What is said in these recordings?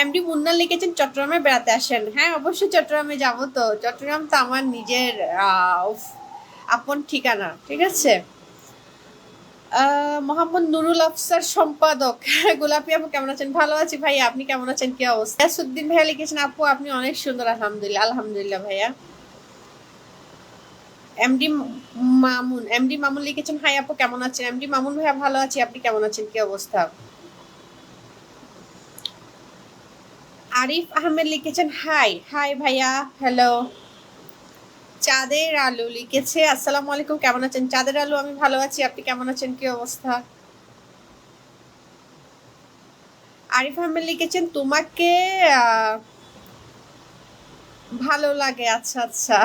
MD Munna লিখেছেন, চট্টগ্রামে বেড়াতে আসেন। হ্যাঁ অবশ্যই চট্টগ্রামে যাব তো। চট্টগ্রাম তো আমার নিজের আপন ঠিকানা, ঠিক আছে? মোহাম্মদ নুরুল আফসার সম্পাদক। গোলাপি আপু, কেমন আছেন? ভালো আছি ভাই আপনি কেমন আছেন? কি অবস্থা? ইয়াসুদ্দিন ভাইয়া লিখেছেন, আপু, আপনি অনেক সুন্দর, আলহামদুলিল্লাহ আলহামদুলিল্লাহ ভাইয়া। এমডি মামুন এমডি মামুন লিখেছেন, হাই আপু, কেমন আছেন? এমডি মামুন ভাইয়া, ভালো আছি, আপনি কেমন আছেন? কি অবস্থা? আরিফ আহমেদ লিখেছেন, হাই হাই ভাইয়া, হ্যালো। চাঁদের আলু লিখেছে, আসসালামু আলাইকুম, কেমন আছেন? চাঁদের আলু, আমি ভালো আছি। আপনি কেমন আছেন? কি অবস্থা? আরিফ আহমেদ লিখেছেন, তোমাকে ভালো লাগে। আচ্ছা আচ্ছা।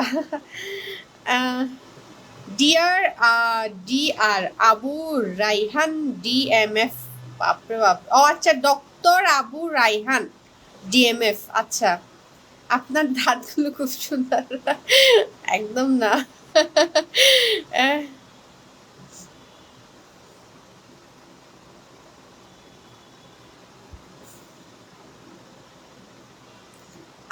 DR DR, Abu Raihan, DMF, বাপরে বাপ। ও আচ্ছা ডক্টর আবু রাইহান। ডিএমএফ আচ্ছা। আপনার দাঁতগুলো খুব সুন্দর। একদম না।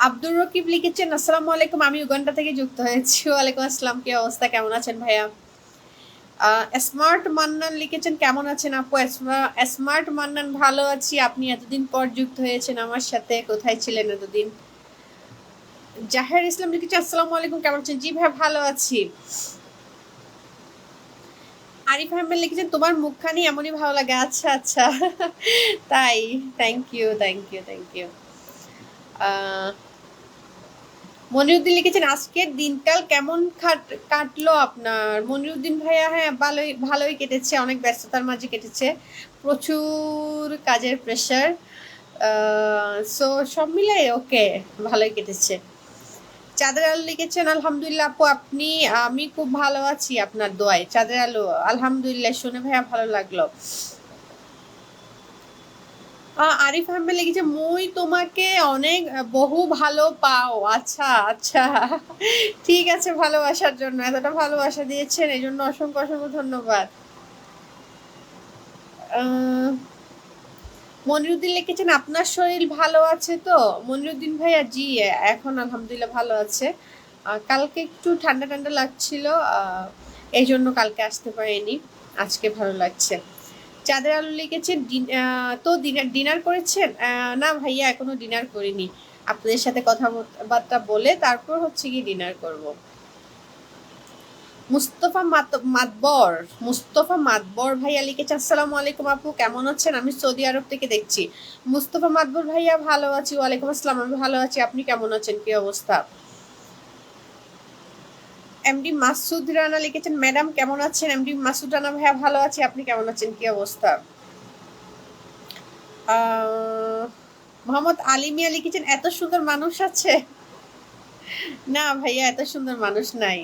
আব্দুর রকিব লিখেছেন, আসসালামু আলাইকুম, আমি উগান্ডা থেকে যুক্ত হয়েছি। ওয়ালাইকুম আসসালাম, কি অবস্থা? কেমন আছেন ভাইয়া? স্মার্ট মান্নান লিখেছেন, কেমন আছেন আপু? স্মার্ট মান্নান, ভালো আছি। আপনি এতদিন পর যুক্ত হয়েছেন আমার সাথে। কোথায় ছিলেন এতদিন? জাহের ইসলাম লিখেছে, আসসালামু আলাইকুম, কেমন আছেন? জি ভাই, ভালো আছি। আরিফ আহমেদ লিখেছেন, তোমার মুখখানি এমনই ভালো লাগে। আচ্ছা আচ্ছা। তাই thank you thank you thank you Moniruddin লিখেছেন, আজকের দিনকাল কেমন কাটলো আপনার? মনিরুদ্দিন ভাইয়া হ্যাঁ ভালোই ভালোই কেটেছে, অনেক ব্যস্ততার মাঝে কেটেছে। প্রচুর কাজের প্রেশার সো সব মিলে ওকে ভালোই কেটেছে। চাঁদের আলু লিখেছেন, আলহামদুলিল্লাহ আপু, আপনি, আমি খুব ভালো আছি আপনার দোয়ায়। চাঁদের আলু, আলহামদুলিল্লাহ, শুনে ভাইয়া ভালো লাগল। আরিফ আহমেদ লিখেছে, মুই তোমাকে অনেক বহু ভালো পাও। আচ্ছা আচ্ছা। ঠিক আছে, ভালোবাসার জন্য। এতটা ভালোবাসা দিয়েছেন এই জন্য অসংখ্য অসংখ্য ধন্যবাদ। মনিরুদ্দিন লিখেছেন, আপনার শরীর ভালো আছে তো? মনিরুদ্দিন ভাইয়া, জি, এখন আলহামদুলিল্লাহ ভালো আছে। কালকে একটু ঠান্ডা ঠান্ডা লাগছিল এই জন্য কালকে আসতে পারিনি। আজকে ভালো লাগছে। চাঁদের আলু লিখেছে তো ডিনার ডিনার করেছেন? না ভাইয়া, এখনও ডিনার করিনি। আপনাদের সাথে কথাবার্তা বলে তারপর হচ্ছে কি ডিনার করব। মুস্তফা মাত- মাতবর, মুস্তফা মাতবর ভাইয়া লিখেছে, আসসালামু আলাইকুম আপু, কেমন আছেন? আমি সৌদি আরব থেকে দেখছি। মুস্তফা মাতবর ভাইয়া, ভালো আছি, ওয়ালাইকুম আসসালাম, আমি ভালো আছি, আপনি কেমন আছেন? কি অবস্থা? এমডি মাসুদ রানা লিখেছেন, ম্যাডাম, কেমন আছেন? এমডি মাসুদ রানা ভাইয়া ভালো আছি। আপনি কেমন আছেন? কি অবস্থা? মোহাম্মদ আলী মিয়া লিখেছেন, এত সুন্দর মানুষ আছে? না ভাইয়া, এত সুন্দর মানুষ নাই।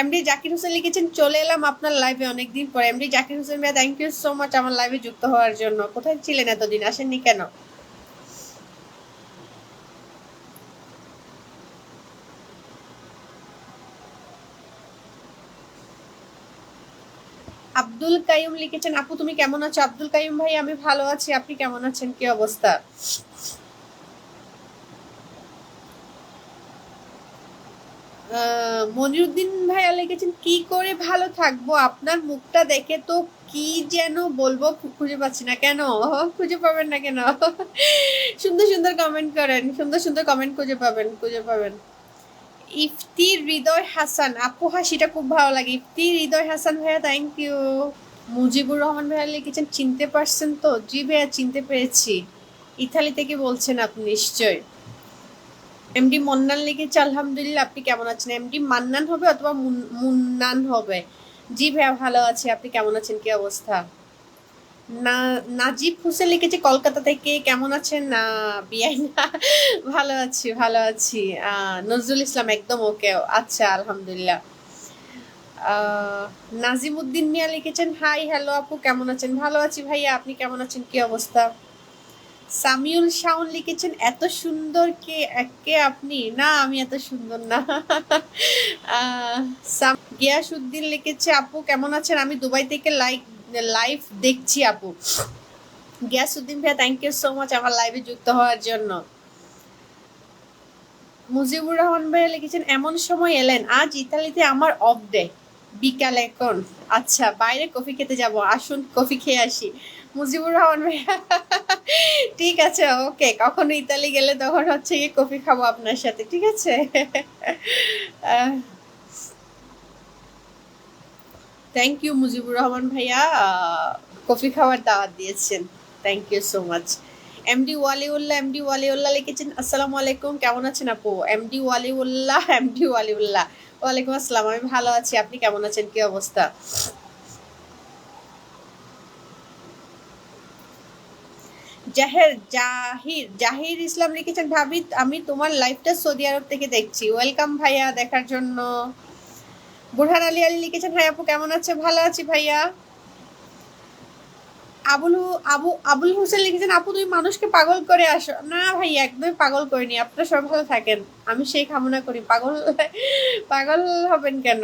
এমডি জাকির হোসেন লিখেছেন, চলে এলাম আপনার লাইভে অনেকদিন পরে। এমডি জাকির হোসেন ভাইয়া থ্যাংক ইউ সো মাচ আমার লাইভে যুক্ত হওয়ার জন্য। কোথায় ছিলেন এতদিন? আসেননি কেন? আব্দুল কাইম লিখেছেন, আপু, তুমি কেমন আছো? আব্দুল কাইম ভাই, আমি ভালো আছি। আপনি কেমন আছেন? কি অবস্থা? মনিরুদ্দিন ভাইয়া লিখেছেন, কি করে ভালো থাকব? আপনার মুখটা দেখে তো কি যেন বলব খুঁজে পাচ্ছি না। কেন? খুঁজে পাবেন না কেন? সুন্দর সুন্দর কমেন্ট করেন। সুন্দর সুন্দর কমেন্ট খুঁজে পাবেন খুঁজে পাবেন। ইফতির হৃদয় হাসান। আপু হাসিটা খুব ভালো লাগে। ইফতি হৃদয় হাসান ভাইয়া থ্যাংক ইউ মুজিবুর রহমান ভাইয়া লিখেছেন, চিনতে পারছেন তো? জি ভাইয়া, চিনতে পেরেছি। ইতালি থেকে বলছেন আপনি নিশ্চয় এমডি মন্নান লিখেছে, আলহামদুলিল্লাহ, আপনি কেমন আছেন? এমডি মান্নান হবে অথবা মুন- মুন্নান হবে? জি ভাইয়া, ভালো আছি। আপনি কেমন আছেন? কি অবস্থা? না নাজিব হোসেন লিখেছে কলকাতা থেকে কেমন আছেন? না ভালো আছি ভালো আছি। নজরুল ইসলাম একদম ওকে আচ্ছা আলহামদুলিল্লাহ। আহ, নাজিম উদ্দিন মিয়া লিখেছেন হাই হ্যালো আপু কেমন আছেন? ভালো আছি ভাইয়া আপনি কেমন আছেন? কি অবস্থা? সামিউল শাওন লিখেছেন এত সুন্দর কে কে আপনি? না আমি এত সুন্দর না। সাম- লিখেছে আপু কেমন আছেন? আমি দুবাই থেকে লাইক লাইভ দেখছি আপু গিয়াসুদ্দিন ভাইয়া থ্যাংক ইউ সো মাচ আমার লাইভে যুক্ত হওয়ার জন্য মুজিবুর রহমান ভাইয়া লিখেছেন এমন সময় এলেন আজ ইতালিতে আমার অফ ডে বিকাল এখন আচ্ছা বাইরে কফি খেতে যাব আসুন কফি খেয়ে আসি মুজিবুর রহমান ভাইয়া ঠিক আছে ওকে কখনো ইতালি গেলে তখন হচ্ছে গিয়ে কফি খাব আপনার সাথে ঠিক আছে থ্যাংক ইউ মুজিবুর রহমান ভাইয়া। কফি খাওয়ার দাওয়াত দিয়েছেন। Thank you so much MD Waliullah MD Waliullah লিখেছেন, আসসালামু আলাইকুম, কেমন আছেন আপু? MD Waliullah MD Waliullah. ওয়ালাইকুম আসসালাম, আমি ভালো আছি। আপনি কেমন আছেন? কি অবস্থা? জাহের, জাহির জাহির ইসলাম লিখেছেন, ভাবি, আমি তোমার লাইফটা সৌদি আরব থেকে দেখছি। ওয়েলকাম ভাইয়া, দেখার জন্য। বুরহান আলী আলী লিখেছেন ভাই আপু, কেমন আছে? ভালো আছি ভাইয়া। আবুল আবু, আবুল হোসেন লিখেছেন, আপু, তুমি মানুষকে পাগল করে আসো। না ভাই একদমই পাগল করিনি। আপনারা সবাই ভালো থাকেন। আমি সেই কামনা করি। পাগল পাগল হবেন কেন?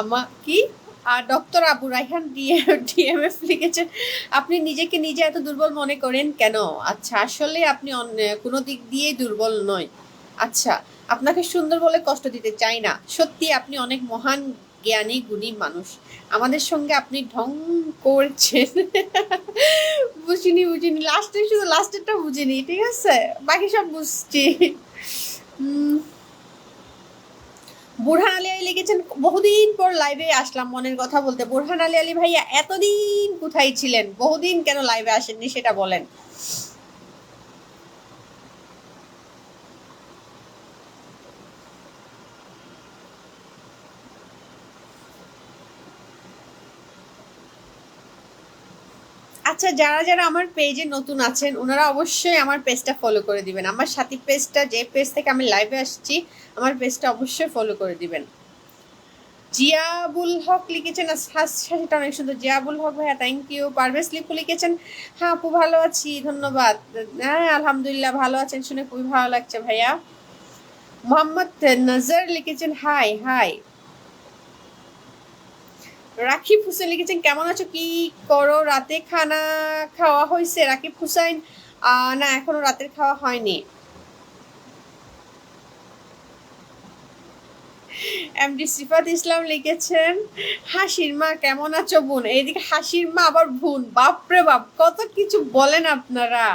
আমা কি? আর ডক্টর আবু রাইহান ডিএমএফ লিখেছেন আপনি নিজেকে নিজে এত দুর্বল মনে করেন কেন? আচ্ছা আসলে আপনি কোনো দিক দিয়েই দুর্বল নয়। আচ্ছা আপনাকে সুন্দর বলে কষ্ট দিতে চাই না। সত্যি, আপনি অনেক মহান, জ্ঞানী, গুণী মানুষ। আমাদের সঙ্গে আপনি ঢং করছেন। বুঝিনি বুঝিনি। লাস্টে শুধু লাস্টেরটা বুঝিনি, ঠিক আছে? বাকি সব বুঝছি। বুরহান আলী আলী লিখেছেন, বহুদিন পর লাইভে আসলাম, মনের কথা বলতে। বুরহান আলী আলী ভাইয়া, এতদিন কোথায় ছিলেন? বহুদিন কেন লাইভে আসেননি, সেটা বলেন। আচ্ছা যারা যারা আমার পেজে নতুন আছেন, ওনারা অবশ্যই আমার পেজটা ফলো করে দিবেন। আমার সাথী পেজটা যে পেজ থেকে আমি লাইভে আসছি, আমার পেজটা অবশ্যই ফলো করে দিবেন। জিয়াবুল হক লিখেছেন সেটা অনেক সুন্দর। জিয়াবুল হক ভাইয়া থ্যাংক ইউ পারভেজ লিপু লিখেছেন হ্যাঁ আপু, ভালো আছি, ধন্যবাদ। হ্যাঁ আলহামদুলিল্লাহ, ভালো আছেন শুনে খুবই ভালো লাগছে ভাইয়া। মোহাম্মদ নজর লিখেছেন হাই হাই রাকিব হুসেন লিখেছেন, কেমন আছো? কি করো? রাতে খানা খাওয়া হয়েছে রাকিব হুসাইন না, এখনও রাতের খাওয়া হয়নি। এমডি সিফাত ইসলাম লিখেছেন, হাসির মা, কেমন আছো বোন? এইদিকে হাসির মা, আবার বোন। বাপরে বাপ, কত কিছু বলেন আপনারা।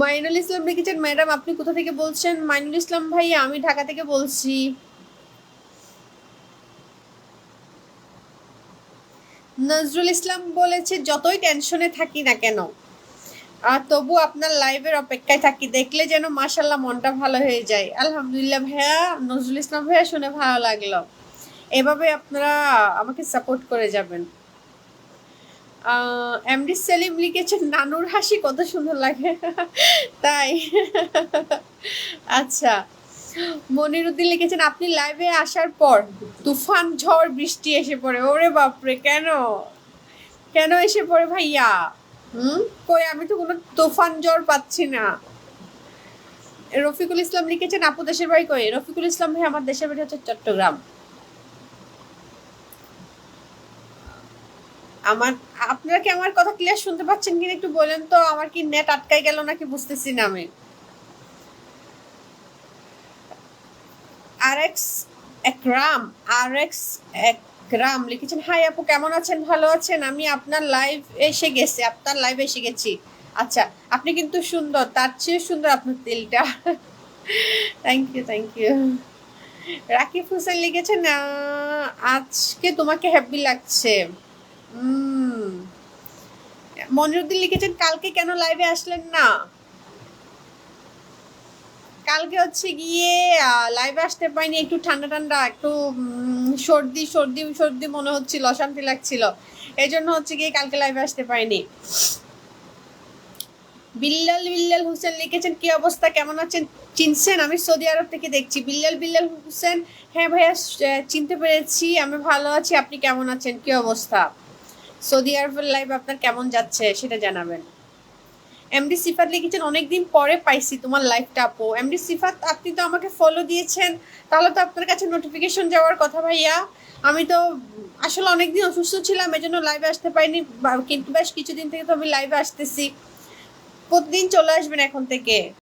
মাইনুল ইসলাম লিখেছেন, ম্যাডাম, আপনি কোথা থেকে বলছেন? মাইনুল ইসলাম ভাই আমি ঢাকা থেকে বলছি। নজরুল ইসলাম বলেছে, যতই টেনশনে থাকি না কেন, আর তবু আপনার লাইভের অপেক্ষায় থাকি, দেখলে যেন মাশাল্লাহ মনটা ভালো হয়ে যায়। আলহামদুলিল্লাহ ভাইয়া, নজরুল ইসলাম ভাইয়া শুনে ভালো লাগল। এভাবে আপনারা আমাকে সাপোর্ট করে যাবেন। এমডি সেলিম লিখেছেন, নানুর হাসি কত সুন্দর লাগে। তাই। আচ্ছা মনিরুদ্দিন লিখেছেন, আপনি লাইভে আসার পর তুফান ঝড় বৃষ্টি এসে পড়ে। ওরে বাপরে, কেন? কেন এসে পড়ে ভাইয়া? হুম? কই, আমি তো কোনো তুফান ঝড় পাচ্ছি না। রফিকুল ইসলাম লিখেছেন, আপু, দেশের বাড়ি কই? রফিকুল ইসলাম ভাই, আমার দেশের বাড়ি হচ্ছে চট্টগ্রাম। আমার, আপনারা কি আমার কথা ক্লিয়ার শুনতে পাচ্ছেন কিনা একটু বলেন তো? আমার কি নেট আটকাই গেল নাকি বুঝতেছি না আমি। আর এক্স একরাম আর এক্স একরাম লিখেছেন, হাই আপু, কেমন আছেন? ভালো আছেন? আমি আপনার লাইভ এসে গেছি, আপনার লাইভ এসে গেছি। আচ্ছা আপনি কিন্তু সুন্দর, তার চেয়ে সুন্দর আপনার তেলটা। Thank you thank you Rakib Hossain লিখেছেন আজকে তোমাকে হ্যাপি লাগছে। মনিরুদ্দিন লিখেছেন, কালকে কেন লাইভে আসলেন না? কালকে হচ্ছে গিয়ে লাইভে আসতে পারিনি, একটু ঠান্ডা ঠান্ডা, একটু সর্দি সর্দি সর্দি মনে হচ্ছিল, অশান্তি লাগছিল। এই জন্য হচ্ছে গিয়ে কালকে লাইভে আসতে পারিনি। বিল্লাল বিল্লাল হোসেন লিখেছেন, কি অবস্থা? কেমন আছেন? চিনছেন? আমি সৌদি আরব থেকে দেখছি। বিল্লাল বিল্লাল হোসেন হ্যাঁ ভাইয়া চিনতে পেরেছি, আমি ভালো আছি। আপনি কেমন আছেন? কি অবস্থা? সৌদি আরবের লাইভ আপনার কেমন যাচ্ছে, সেটা জানাবেন। এমডি সিফাত লিখেছেন, অনেকদিন পরে পাইছি তোমার লাইভটা আপু। এমডি সিফাত আপনি তো আমাকে ফলো দিয়েছেন। তাহলে তো আপনার কাছে নোটিফিকেশন যাওয়ার কথা ভাইয়া। আমি তো আসলে অনেকদিন অসুস্থ ছিলাম এই জন্য লাইভে আসতে পারিনি। কিন্তু বেশ কিছুদিন থেকে তো আমি লাইভে আসতেছি। প্রতিদিন চলে আসবেন এখন থেকে।